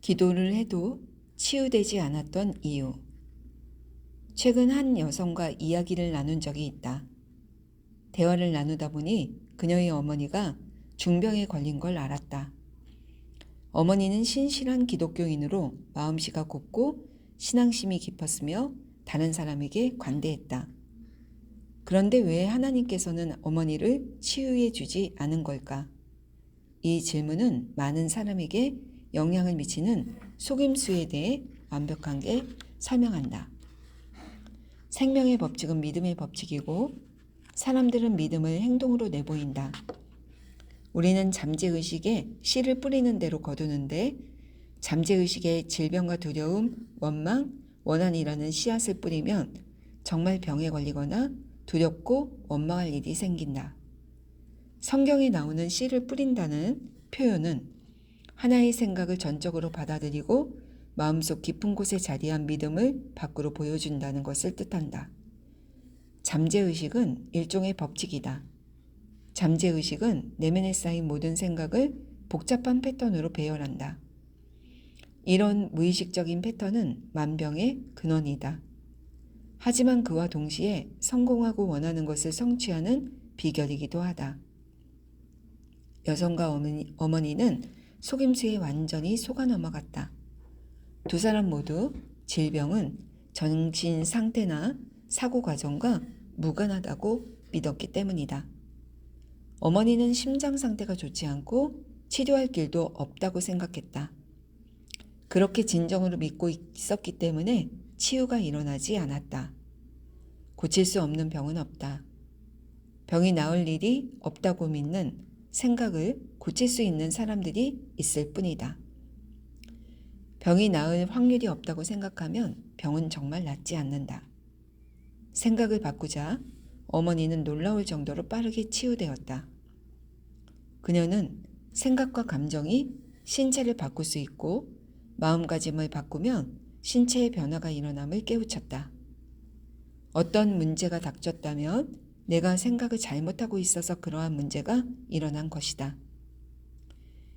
기도를 해도 치유되지 않았던 이유. 최근 한 여성과 이야기를 나눈 적이 있다. 대화를 나누다 보니 그녀의 어머니가 중병에 걸린 걸 알았다. 어머니는 신실한 기독교인으로 마음씨가 곱고 신앙심이 깊었으며 다른 사람에게 관대했다. 그런데 왜 하나님께서는 어머니를 치유해 주지 않은 걸까? 이 질문은 많은 사람에게 영향을 미치는 속임수에 대해 완벽하게 설명한다. 생명의 법칙은 믿음의 법칙이고 사람들은 믿음을 행동으로 내보인다. 우리는 잠재의식에 씨를 뿌리는 대로 거두는데 잠재의식에 질병과 두려움, 원망, 원한이라는 씨앗을 뿌리면 정말 병에 걸리거나 두렵고 원망할 일이 생긴다. 성경에 나오는 씨를 뿌린다는 표현은 하나의 생각을 전적으로 받아들이고 마음속 깊은 곳에 자리한 믿음을 밖으로 보여준다는 것을 뜻한다. 잠재의식은 일종의 법칙이다. 잠재의식은 내면에 쌓인 모든 생각을 복잡한 패턴으로 배열한다. 이런 무의식적인 패턴은 만병의 근원이다. 하지만 그와 동시에 성공하고 원하는 것을 성취하는 비결이기도 하다. 여성과 어머니, 어머니는 속임수에 완전히 속아 넘어갔다. 두 사람 모두 질병은 정신 상태나 사고 과정과 무관하다고 믿었기 때문이다. 어머니는 심장 상태가 좋지 않고 치료할 길도 없다고 생각했다. 그렇게 진정으로 믿고 있었기 때문에 치유가 일어나지 않았다. 고칠 수 없는 병은 없다. 병이 나을 일이 없다고 믿는 생각을 고칠 수 있는 사람들이 있을 뿐이다. 병이 나을 확률이 없다고 생각하면 병은 정말 낫지 않는다. 생각을 바꾸자 어머니는 놀라울 정도로 빠르게 치유되었다. 그녀는 생각과 감정이 신체를 바꿀 수 있고 마음가짐을 바꾸면 신체의 변화가 일어남을 깨우쳤다. 어떤 문제가 닥쳤다면 내가 생각을 잘못하고 있어서 그러한 문제가 일어난 것이다.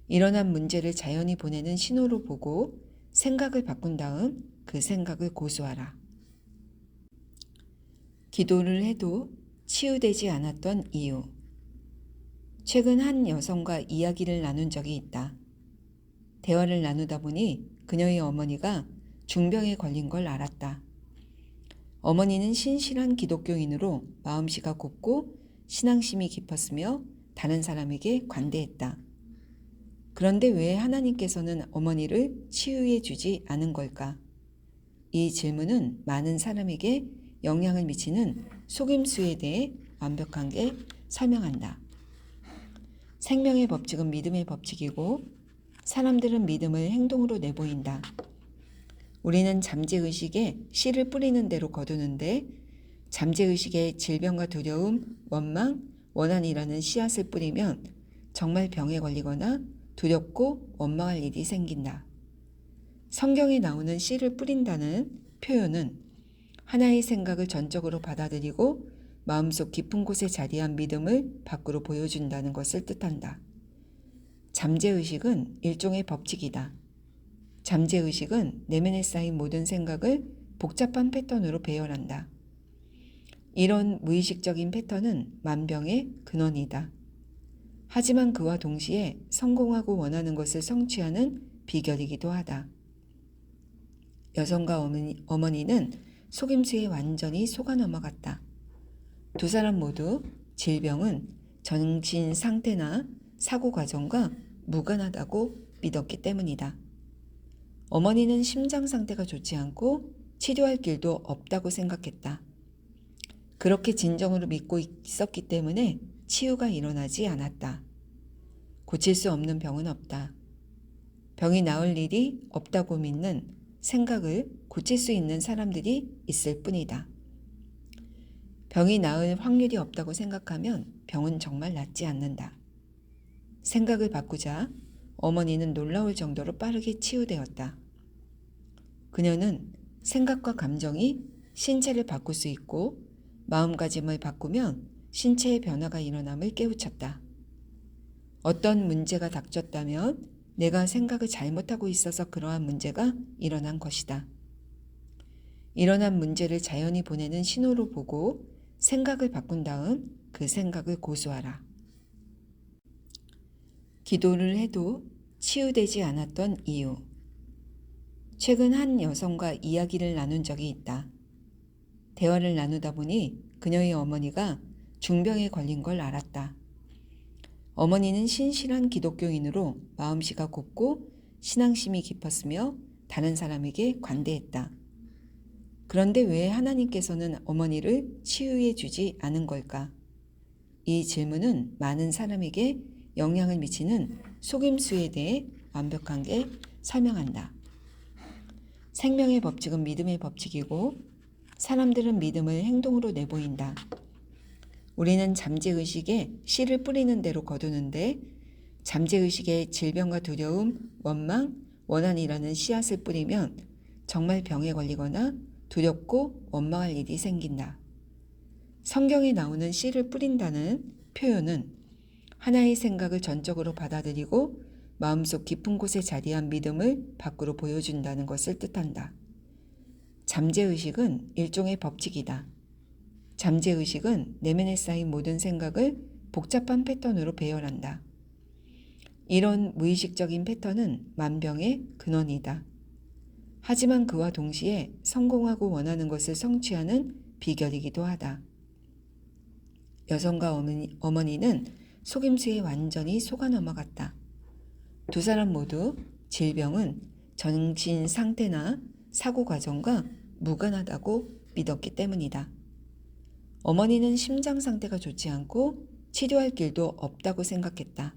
일어난 문제를 자연히 보내는 신호로 보고 생각을 바꾼 다음 그 생각을 고수하라. 기도를 해도 치유되지 않았던 이유. 최근 한 여성과 이야기를 나눈 적이 있다. 대화를 나누다 보니 그녀의 어머니가 중병에 걸린 걸 알았다. 어머니는 신실한 기독교인으로 마음씨가 곱고 신앙심이 깊었으며 다른 사람에게 관대했다. 그런데 왜 하나님께서는 어머니를 치유해 주지 않은 걸까? 이 질문은 많은 사람에게 영향을 미치는 속임수에 대해 완벽하게 설명한다. 생명의 법칙은 믿음의 법칙이고 사람들은 믿음을 행동으로 내보인다. 우리는 잠재의식에 씨를 뿌리는 대로 거두는데 잠재의식에 질병과 두려움, 원망, 원한이라는 씨앗을 뿌리면 정말 병에 걸리거나 두렵고 원망할 일이 생긴다. 성경에 나오는 씨를 뿌린다는 표현은 하나의 생각을 전적으로 받아들이고 마음속 깊은 곳에 자리한 믿음을 밖으로 보여준다는 것을 뜻한다. 잠재의식은 일종의 법칙이다. 잠재의식은 내면에 쌓인 모든 생각을 복잡한 패턴으로 배열한다. 이런 무의식적인 패턴은 만병의 근원이다. 하지만 그와 동시에 성공하고 원하는 것을 성취하는 비결이기도 하다. 여성과 어머니, 어머니는 속임수에 완전히 속아 넘어갔다. 두 사람 모두 질병은 정신 상태나 사고 과정과 무관하다고 믿었기 때문이다. 어머니는 심장 상태가 좋지 않고 치료할 길도 없다고 생각했다. 그렇게 진정으로 믿고 있었기 때문에 치유가 일어나지 않았다. 고칠 수 없는 병은 없다. 병이 나을 일이 없다고 믿는 생각을 고칠 수 있는 사람들이 있을 뿐이다. 병이 나을 확률이 없다고 생각하면 병은 정말 낫지 않는다. 생각을 바꾸자 어머니는 놀라울 정도로 빠르게 치유되었다. 그녀는 생각과 감정이 신체를 바꿀 수 있고 마음가짐을 바꾸면 신체의 변화가 일어남을 깨우쳤다. 어떤 문제가 닥쳤다면 내가 생각을 잘못하고 있어서 그러한 문제가 일어난 것이다. 일어난 문제를 자연히 보내는 신호로 보고 생각을 바꾼 다음 그 생각을 고수하라. 기도를 해도 치유되지 않았던 이유. 최근 한 여성과 이야기를 나눈 적이 있다. 대화를 나누다 보니 그녀의 어머니가 중병에 걸린 걸 알았다. 어머니는 신실한 기독교인으로 마음씨가 곱고 신앙심이 깊었으며 다른 사람에게 관대했다. 그런데 왜 하나님께서는 어머니를 치유해 주지 않은 걸까? 이 질문은 많은 사람에게 영향을 미치는 속임수에 대해 완벽하게 설명한다. 생명의 법칙은 믿음의 법칙이고 사람들은 믿음을 행동으로 내보인다. 우리는 잠재의식에 씨를 뿌리는 대로 거두는데 잠재의식에 질병과 두려움, 원망, 원한이라는 씨앗을 뿌리면 정말 병에 걸리거나 두렵고 원망할 일이 생긴다. 성경에 나오는 씨를 뿌린다는 표현은 하나의 생각을 전적으로 받아들이고 마음속 깊은 곳에 자리한 믿음을 밖으로 보여준다는 것을 뜻한다. 잠재의식은 일종의 법칙이다. 잠재의식은 내면에 쌓인 모든 생각을 복잡한 패턴으로 배열한다. 이런 무의식적인 패턴은 만병의 근원이다. 하지만 그와 동시에 성공하고 원하는 것을 성취하는 비결이기도 하다. 여성과 어머니, 어머니는 속임수에 완전히 속아 넘어갔다. 두 사람 모두 질병은 정신 상태나 사고 과정과 무관하다고 믿었기 때문이다. 어머니는 심장 상태가 좋지 않고 치료할 길도 없다고 생각했다.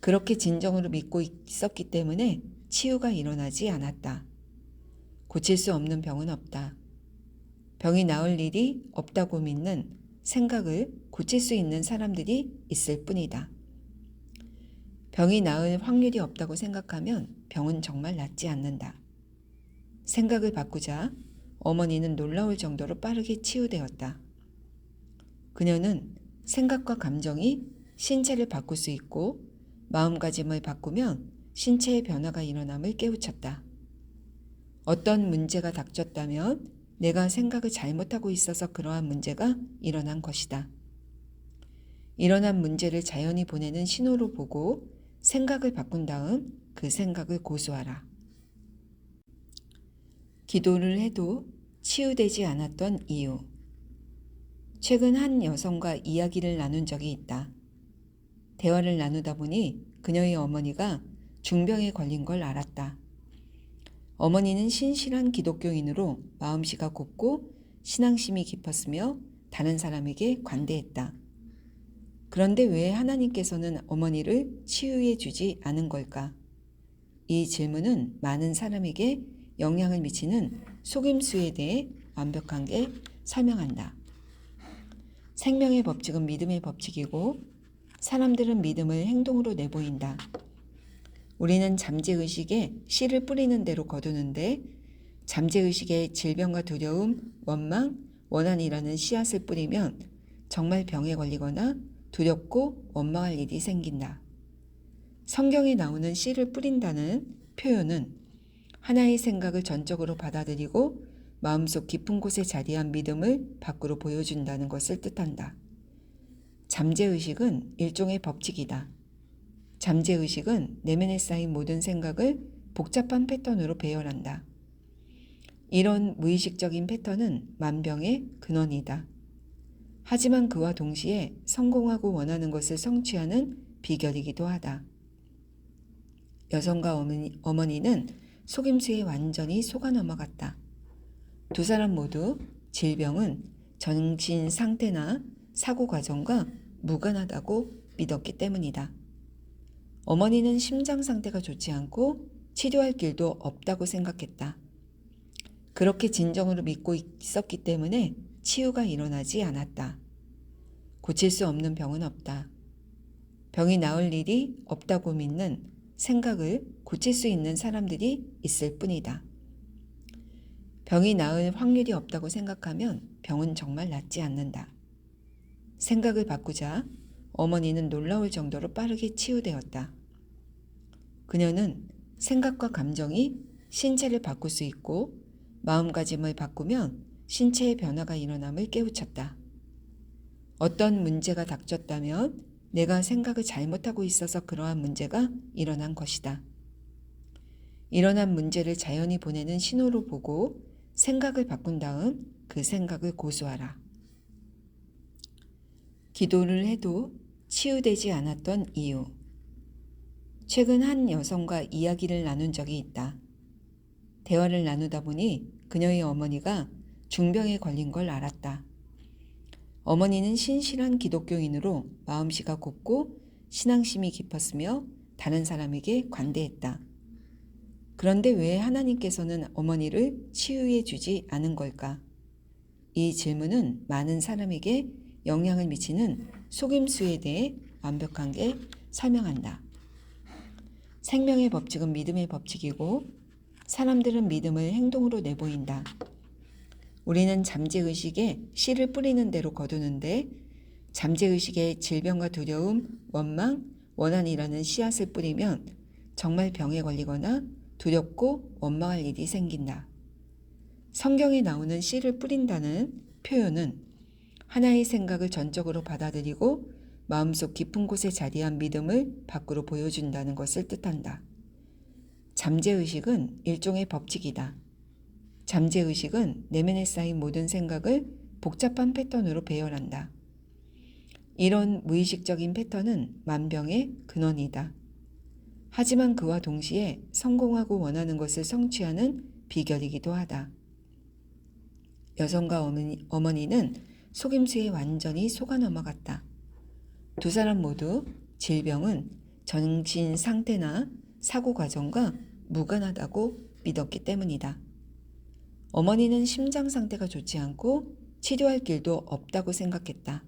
그렇게 진정으로 믿고 있었기 때문에 치유가 일어나지 않았다. 고칠 수 없는 병은 없다. 병이 나을 일이 없다고 믿는 생각을 고칠 수 있는 사람들이 있을 뿐이다. 병이 나을 확률이 없다고 생각하면 병은 정말 낫지 않는다. 생각을 바꾸자 어머니는 놀라울 정도로 빠르게 치유되었다. 그녀는 생각과 감정이 신체를 바꿀 수 있고 마음가짐을 바꾸면 신체의 변화가 일어남을 깨우쳤다. 어떤 문제가 닥쳤다면 내가 생각을 잘못하고 있어서 그러한 문제가 일어난 것이다. 일어난 문제를 자연히 보내는 신호로 보고 생각을 바꾼 다음 그 생각을 고수하라. 기도를 해도 치유되지 않았던 이유. 최근 한 여성과 이야기를 나눈 적이 있다. 대화를 나누다 보니 그녀의 어머니가 중병에 걸린 걸 알았다. 어머니는 신실한 기독교인으로 마음씨가 곱고 신앙심이 깊었으며 다른 사람에게 관대했다. 그런데 왜 하나님께서는 어머니를 치유해 주지 않은 걸까? 이 질문은 많은 사람에게 영향을 미치는 속임수에 대해 완벽하게 설명한다. 생명의 법칙은 믿음의 법칙이고 사람들은 믿음을 행동으로 내보인다. 우리는 잠재의식에 씨를 뿌리는 대로 거두는데 잠재의식에 질병과 두려움, 원망, 원한이라는 씨앗을 뿌리면 정말 병에 걸리거나 두렵고 원망할 일이 생긴다. 성경에 나오는 씨를 뿌린다는 표현은 하나의 생각을 전적으로 받아들이고 마음속 깊은 곳에 자리한 믿음을 밖으로 보여준다는 것을 뜻한다. 잠재의식은 일종의 법칙이다. 잠재의식은 내면에 쌓인 모든 생각을 복잡한 패턴으로 배열한다. 이런 무의식적인 패턴은 만병의 근원이다. 하지만 그와 동시에 성공하고 원하는 것을 성취하는 비결이기도 하다. 여성과 어머니, 어머니는 속임수에 완전히 속아 넘어갔다. 두 사람 모두 질병은 정신 상태나 사고 과정과 무관하다고 믿었기 때문이다. 어머니는 심장 상태가 좋지 않고 치료할 길도 없다고 생각했다. 그렇게 진정으로 믿고 있었기 때문에 치유가 일어나지 않았다. 고칠 수 없는 병은 없다. 병이 나을 일이 없다고 믿는 생각을 고칠 수 있는 사람들이 있을 뿐이다. 병이 나을 확률이 없다고 생각하면 병은 정말 낫지 않는다. 생각을 바꾸자 어머니는 놀라울 정도로 빠르게 치유되었다. 그녀는 생각과 감정이 신체를 바꿀 수 있고 마음가짐을 바꾸면 신체의 변화가 일어남을 깨우쳤다. 어떤 문제가 닥쳤다면 내가 생각을 잘못하고 있어서 그러한 문제가 일어난 것이다. 일어난 문제를 자연히 보내는 신호로 보고 생각을 바꾼 다음 그 생각을 고수하라. 기도를 해도 치유되지 않았던 이유. 최근 한 여성과 이야기를 나눈 적이 있다. 대화를 나누다 보니 그녀의 어머니가 중병에 걸린 걸 알았다. 어머니는 신실한 기독교인으로 마음씨가 곱고 신앙심이 깊었으며 다른 사람에게 관대했다. 그런데 왜 하나님께서는 어머니를 치유해 주지 않은 걸까? 이 질문은 많은 사람에게 영향을 미치는 속임수에 대해 완벽하게 설명한다. 생명의 법칙은 믿음의 법칙이고 사람들은 믿음을 행동으로 내보인다. 우리는 잠재의식에 씨를 뿌리는 대로 거두는데 잠재의식에 질병과 두려움, 원망, 원한이라는 씨앗을 뿌리면 정말 병에 걸리거나 두렵고 원망할 일이 생긴다. 성경에 나오는 씨를 뿌린다는 표현은 하나의 생각을 전적으로 받아들이고 마음속 깊은 곳에 자리한 믿음을 밖으로 보여준다는 것을 뜻한다. 잠재의식은 일종의 법칙이다. 잠재의식은 내면에 쌓인 모든 생각을 복잡한 패턴으로 배열한다. 이런 무의식적인 패턴은 만병의 근원이다. 하지만 그와 동시에 성공하고 원하는 것을 성취하는 비결이기도 하다. 여성과 어머니, 어머니는 속임수에 완전히 속아 넘어갔다. 두 사람 모두 질병은 정신 상태나 사고 과정과 무관하다고 믿었기 때문이다. 어머니는 심장 상태가 좋지 않고 치료할 길도 없다고 생각했다.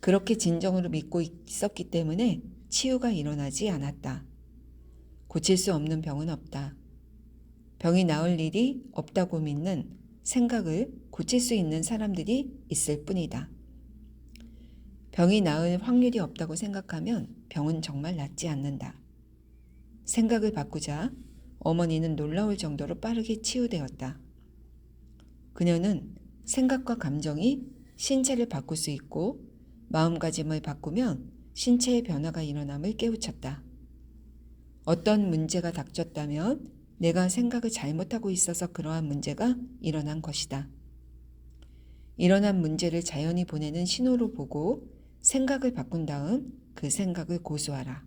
그렇게 진정으로 믿고 있었기 때문에 치유가 일어나지 않았다. 고칠 수 없는 병은 없다. 병이 나을 일이 없다고 믿는 생각을 고칠 수 있는 사람들이 있을 뿐이다. 병이 나을 확률이 없다고 생각하면 병은 정말 낫지 않는다. 생각을 바꾸자 어머니는 놀라울 정도로 빠르게 치유되었다. 그녀는 생각과 감정이 신체를 바꿀 수 있고 마음가짐을 바꾸면 신체의 변화가 일어남을 깨우쳤다. 어떤 문제가 닥쳤다면 내가 생각을 잘못하고 있어서 그러한 문제가 일어난 것이다. 일어난 문제를 자연히 보내는 신호로 보고 생각을 바꾼 다음 그 생각을 고수하라.